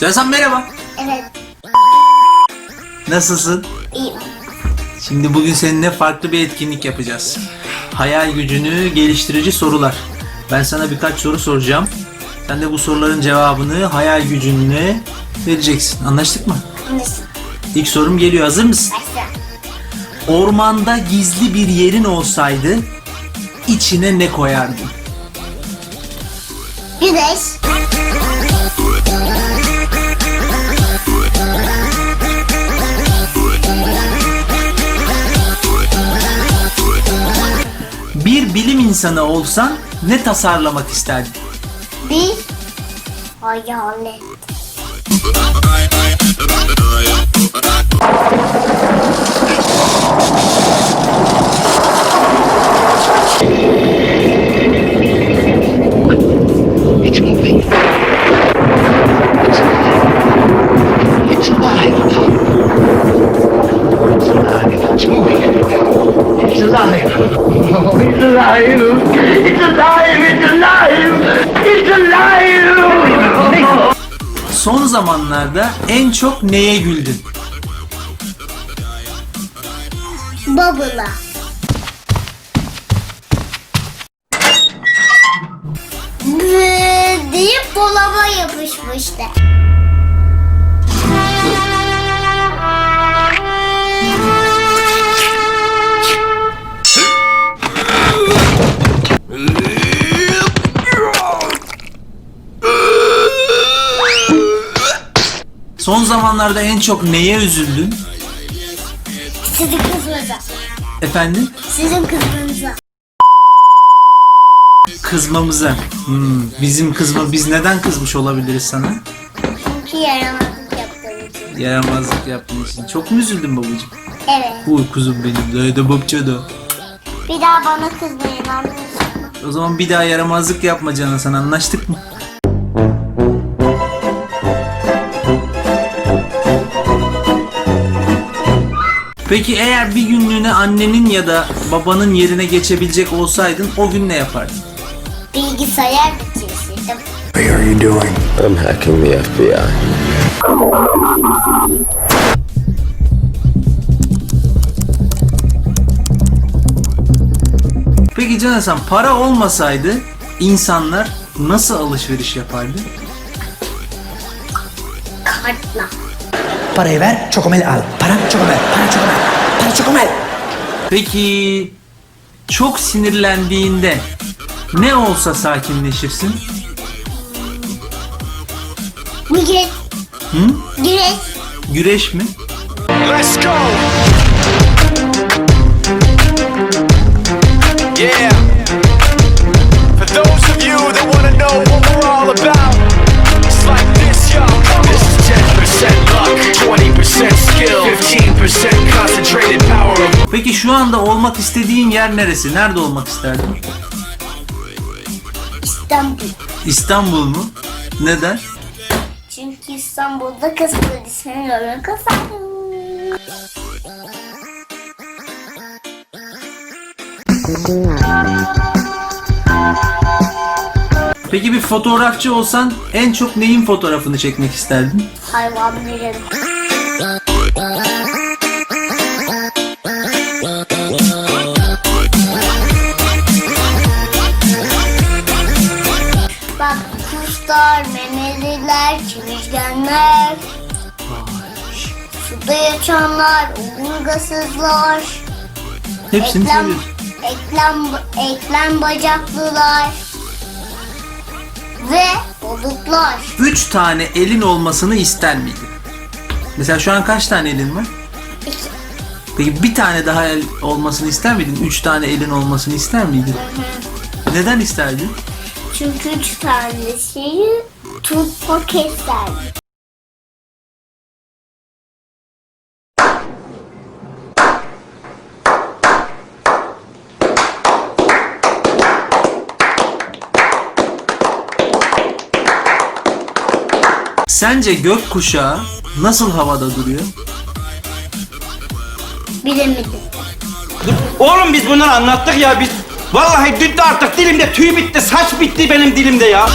Canan merhaba. Evet. Nasılsın? İyiyim. Şimdi bugün seninle farklı bir etkinlik yapacağız. Hayal gücünü geliştirici sorular. Ben sana birkaç soru soracağım. Sen de bu soruların cevabını hayal gücünle vereceksin. Anlaştık mı? Anlasın. İlk sorum geliyor. Hazır mısın? Başla. Ormanda gizli bir yerin olsaydı içine ne koyardın? Güneş. Bir bilim insanı olsan ne tasarlamak isterdin? Bir. Hayalet. It's moving. It's alive. Oh, it's alive. It's alive. It's alive. It's alive. Son zamanlarda en çok neye güldün? Bubble'a. Deyip dolaba yapışmıştı. Son zamanlarda en çok neye üzüldün? Sizin kızınıza. Efendim? Sizin kızınıza. Kızmamıza. Hmm, bizim kızma biz neden kızmış olabiliriz sana? Çünkü yaramazlık yaptığım için. Yaramazlık yaptığın için. Çok mu üzüldün babacığım? Evet. Uy kuzum benim. Dayı da babça da. Bir daha bana kızmayın anlıyorsun? O zaman bir daha yaramazlık yapma canım sen anlaştık mı? Peki eğer bir günlüğüne annenin ya da babanın yerine geçebilecek olsaydın o gün ne yapardın? Bilgisayar bitirseydim. What are you doing? I'm hacking the FBI. Peki Can Hasan para olmasaydı insanlar nasıl alışveriş yapardı? Kartla. Parayı ver, çokomel al. Para, çokomel, para, çokomel. Para, çokomel. Peki çok sinirlendiğinde ne olsa sakinleşirsin? Güreş. Hı? Güreş. Güreş mi? Let's go. Peki şu anda olmak istediğin yer neresi? Nerede olmak isterdin? İstanbul. İstanbul mu? Neden? Çünkü İstanbul'da kız rolünü kazandım. Peki bir fotoğrafçı olsan en çok neyin fotoğrafını çekmek isterdin? Hayvanların. Memeliler, çivirgenler, suda yaşayanlar, omurgasızlar, Hepsini eklem, eklem, eklem bacaklılar ve balıklar. Üç tane elin olmasını ister miydin? Mesela şu an kaç tane elin var? İki. Peki bir tane daha el olmasını ister miydin? Üç tane elin olmasını ister miydin? Neden isterdin? Çünkü üç tane şeyi tutmak ister. Sence gökkuşağı nasıl havada duruyor? Bilemedim. Oğlum biz bunları anlattık ya biz. Vallahi düttü artık dilimde tüy bitti, saç bitti benim dilimde ya.